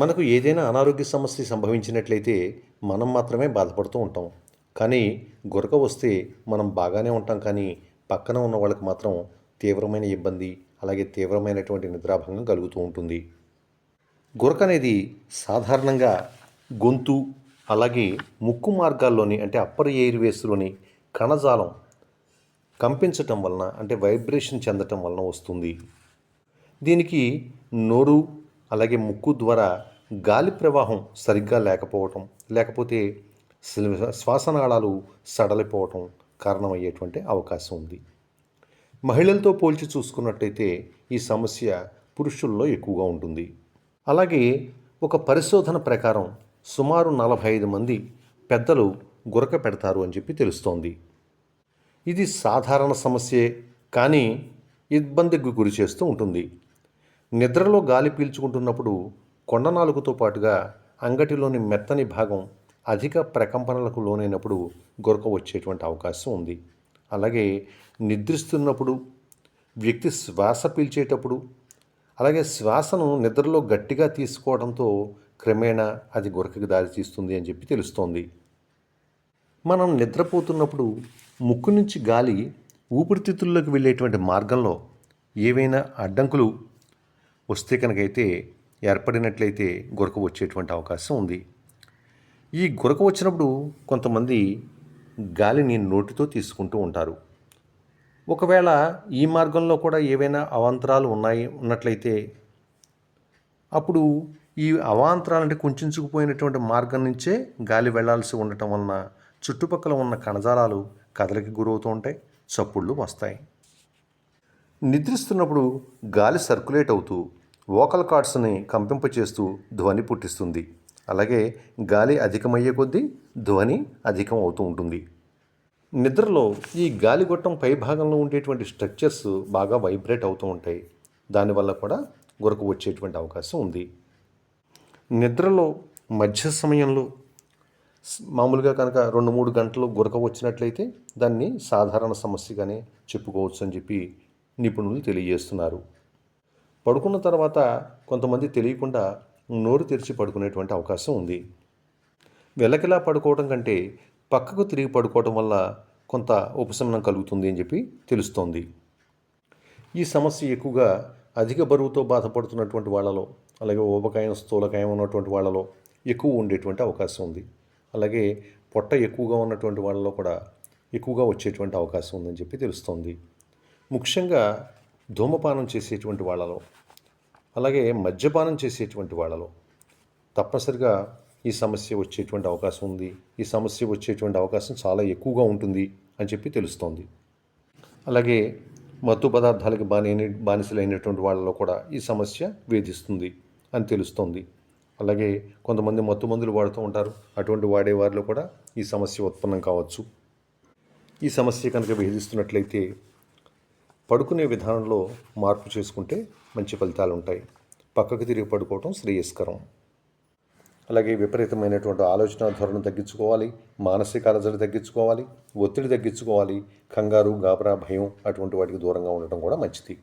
మనకు ఏదైనా అనారోగ్య సమస్య సంభవించినట్లయితే మనం మాత్రమే బాధపడుతూ ఉంటాం. కానీ గురక వస్తే మనం బాగానే ఉంటాం. కానీ పక్కన ఉన్న వాళ్ళకి మాత్రం తీవ్రమైన ఇబ్బంది అలాగే తీవ్రమైనటువంటి నిద్రాభంగం కలుగుతూ ఉంటుంది. గురక అనేది సాధారణంగా గొంతు అలాగే ముక్కు మార్గాల్లోని అంటే అప్పర్ ఎయిర్వేస్లోని కణజాలం కంపించటం వలన అంటే వైబ్రేషన్ చెందటం వలన వస్తుంది. దీనికి నోరు అలాగే ముక్కు ద్వారా గాలి ప్రవాహం సరిగ్గా లేకపోవటం లేకపోతే శ్వాసనాళాలు సడలిపోవటం కారణమయ్యేటువంటి అవకాశం ఉంది. మహిళలతో పోల్చి చూసుకున్నట్టయితే ఈ సమస్య పురుషుల్లో ఎక్కువగా ఉంటుంది. అలాగే ఒక పరిశోధన ప్రకారం సుమారు నలభై ఐదు మంది పెద్దలు గురక పెడతారు అని చెప్పి తెలుస్తోంది. ఇది సాధారణ సమస్యే కానీ ఇబ్బందికి గురి చేస్తూ ఉంటుంది. నిద్రలో గాలి పీల్చుకుంటున్నప్పుడు కొండనాలుగుతో పాటుగా అంగటిలోని మెత్తని భాగం అధిక ప్రకంపనలకు లోనైనప్పుడు గొరక వచ్చేటువంటి అవకాశం ఉంది. అలాగే నిద్రిస్తున్నప్పుడు వ్యక్తి శ్వాస పీల్చేటప్పుడు అలాగే శ్వాసను నిద్రలో గట్టిగా తీసుకోవడంతో క్రమేణా అది గురకకి దారితీస్తుంది అని చెప్పి తెలుస్తోంది. మనం నిద్రపోతున్నప్పుడు ముక్కు నుంచి గాలి ఊపిరితిత్తుల్లోకి వెళ్ళేటువంటి మార్గంలో ఏవైనా అడ్డంకులు వస్తే కనుకైతే ఏర్పడినట్లయితే గురక వచ్చేటువంటి అవకాశం ఉంది. ఈ గురక వచ్చినప్పుడు కొంతమంది గాలిని నోటితో తీసుకుంటూ ఉంటారు. ఒకవేళ ఈ మార్గంలో కూడా ఏవైనా అవాంతరాలు ఉన్నాయి ఉన్నట్లయితే అప్పుడు ఈ అవాంతరాలు అంటే కుంచుకుపోయినటువంటి మార్గం నుంచే గాలి వెళ్ళాల్సి ఉండటం వలన చుట్టుపక్కల ఉన్న కణజాలాలు కదలికి గురవుతూ ఉంటాయి చప్పుళ్ళు వస్తాయి. నిద్రిస్తున్నప్పుడు గాలి సర్క్యులేట్ అవుతూ వోకల్ కార్డ్స్ని కంపింపచేస్తూ ధ్వని పుట్టిస్తుంది. అలాగే గాలి అధికమయ్యే కొద్దీ ధ్వని అధికం అవుతూ ఉంటుంది. నిద్రలో ఈ గాలిగొట్టం పై భాగంలో ఉండేటువంటి స్ట్రక్చర్స్ బాగా వైబ్రేట్ అవుతూ ఉంటాయి. దానివల్ల కూడా గురకు వచ్చేటువంటి అవకాశం ఉంది. నిద్రలో మధ్య సమయంలో మామూలుగా కనుక రెండు మూడు గంటలు గురక వచ్చినట్లయితే దాన్ని సాధారణ సమస్యగానే చెప్పుకోవచ్చు అని చెప్పి నిపుణులు తెలియజేస్తున్నారు. పడుకున్న తర్వాత కొంతమంది తెలియకుండా నోరు తెరిచి పడుకునేటువంటి అవకాశం ఉంది. వెలకిలా పడుకోవడం కంటే పక్కకు తిరిగి పడుకోవడం వల్ల కొంత ఉపశమనం కలుగుతుంది అని చెప్పి తెలుస్తోంది. ఈ సమస్య ఎక్కువగా అధిక బరువుతో బాధపడుతున్నటువంటి వాళ్ళలో అలాగే ఊబకాయం స్థూలకాయం ఉన్నటువంటి వాళ్ళలో ఎక్కువ ఉండేటువంటి అవకాశం ఉంది. అలాగే పొట్ట ఎక్కువగా ఉన్నటువంటి వాళ్ళలో కూడా ఎక్కువగా వచ్చేటువంటి అవకాశం ఉందని చెప్పి తెలుస్తోంది. ముఖ్యంగా ధూమపానం చేసేటువంటి వాళ్ళలో అలాగే మద్యపానం చేసేటువంటి వాళ్ళలో తప్పనిసరిగా ఈ సమస్య వచ్చేటువంటి అవకాశం ఉంది. ఈ సమస్య వచ్చేటువంటి అవకాశం చాలా ఎక్కువగా ఉంటుంది అని చెప్పి తెలుస్తోంది. అలాగే మత్తు పదార్థాలకి బాని బానిసలైనటువంటి వాళ్ళలో కూడా ఈ సమస్య వేధిస్తుంది అని తెలుస్తోంది. అలాగే కొంతమంది మత్తు మందులు వాడుతూ ఉంటారు. అటువంటి వాడేవారిలో కూడా ఈ సమస్య ఉత్పన్నం కావచ్చు. ఈ సమస్య కనుక వేధిస్తున్నట్లయితే పడుకునే విధానంలో మార్పు చేసుకుంటే మంచి ఫలితాలు ఉంటాయి. పక్కకు తిరిగి పడుకోవటం శ్రేయస్కరం. అలాగే విపరీతమైనటువంటి ఆలోచన ధోరణి తగ్గించుకోవాలి. మానసిక అలజడి తగ్గించుకోవాలి. ఒత్తిడి తగ్గించుకోవాలి. కంగారు గాబరా భయం అటువంటి వాటికి దూరంగా ఉండటం కూడా మంచిది.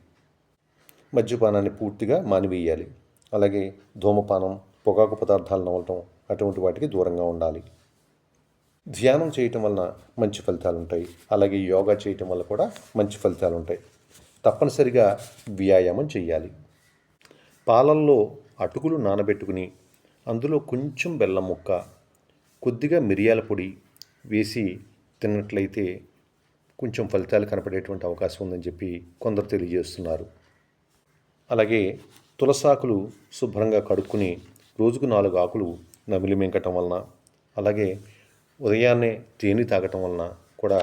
మద్యపానాన్ని పూర్తిగా మానివేయాలి. అలాగే ధూమపానం పొగాకు పదార్థాలు నవ్వటం అటువంటి వాటికి దూరంగా ఉండాలి. ధ్యానం చేయటం వలన మంచి ఫలితాలు ఉంటాయి. అలాగే యోగా చేయటం వల్ల కూడా మంచి ఫలితాలు ఉంటాయి. తప్పనిసరిగా వ్యాయామం చేయాలి పాలల్లో అటుకులు నానబెట్టుకుని అందులో కొంచెం బెల్లం ముక్క కొద్దిగా మిరియాల పొడి వేసి తిన్నట్లయితే కొంచెం ఫలితాలు కనపడేటువంటి అవకాశం ఉందని చెప్పి కొందరు తెలియజేస్తున్నారు. అలాగే తులసాకులు శుభ్రంగా కడుక్కుని రోజుకు నాలుగు ఆకులు నమిలి మింగటం వలన అలాగే ఉదయాన్నే తేనె తాగటం వలన కూడా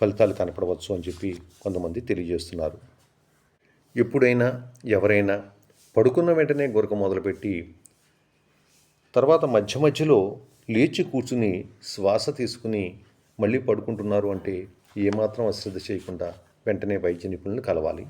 ఫలితాలు కనపడవచ్చు అని చెప్పి కొంతమంది తెలియజేస్తున్నారు. ఎప్పుడైనా ఎవరైనా పడుకున్న వెంటనే గురక మొదలుపెట్టి తర్వాత మధ్య మధ్యలో లేచి కూర్చుని శ్వాస తీసుకుని మళ్ళీ పడుకుంటున్నారు అంటే ఏమాత్రం అశ్రద్ధ చేయకుండా వెంటనే వైద్య నిపుణులను కలవాలి.